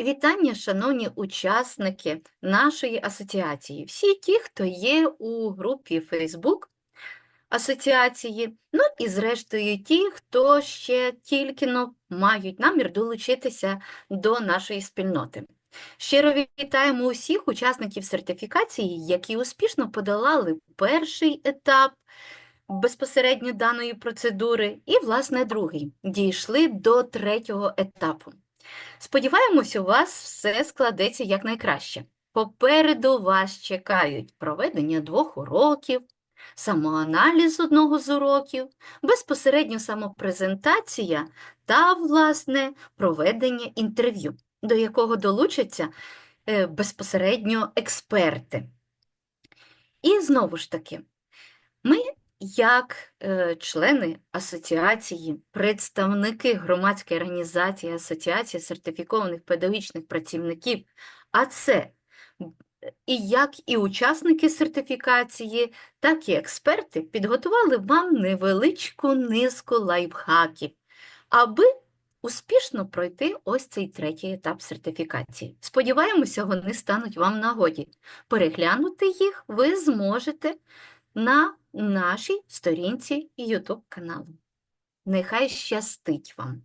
Вітання, шановні учасники нашої асоціації, всі ті, хто є у групі Facebook асоціації, ну і зрештою ті, хто ще тільки но мають намір долучитися до нашої спільноти. Щиро вітаємо усіх учасників сертифікації, які успішно подолали перший етап безпосередньо даної процедури, і, власне, другий дійшли до третього етапу. Сподіваємось, у вас все складеться якнайкраще. Попереду вас чекають проведення двох уроків, самоаналіз одного з уроків, безпосередньо самопрезентація та, власне, проведення інтерв'ю, до якого долучаться е, безпосередньо експерти. І знову ж таки, ми як е, члени асоціації, представники громадської організації Асоціації сертифікованих педагогічних працівників, а це і як і учасники сертифікації, так і експерти підготували вам невеличку низку лайфхаків, аби успішно пройти ось цей третій етап сертифікації. Сподіваємося, вони стануть вам нагоді. Переглянути їх ви зможете на нашій сторінці YouTube каналу. Нехай щастить вам!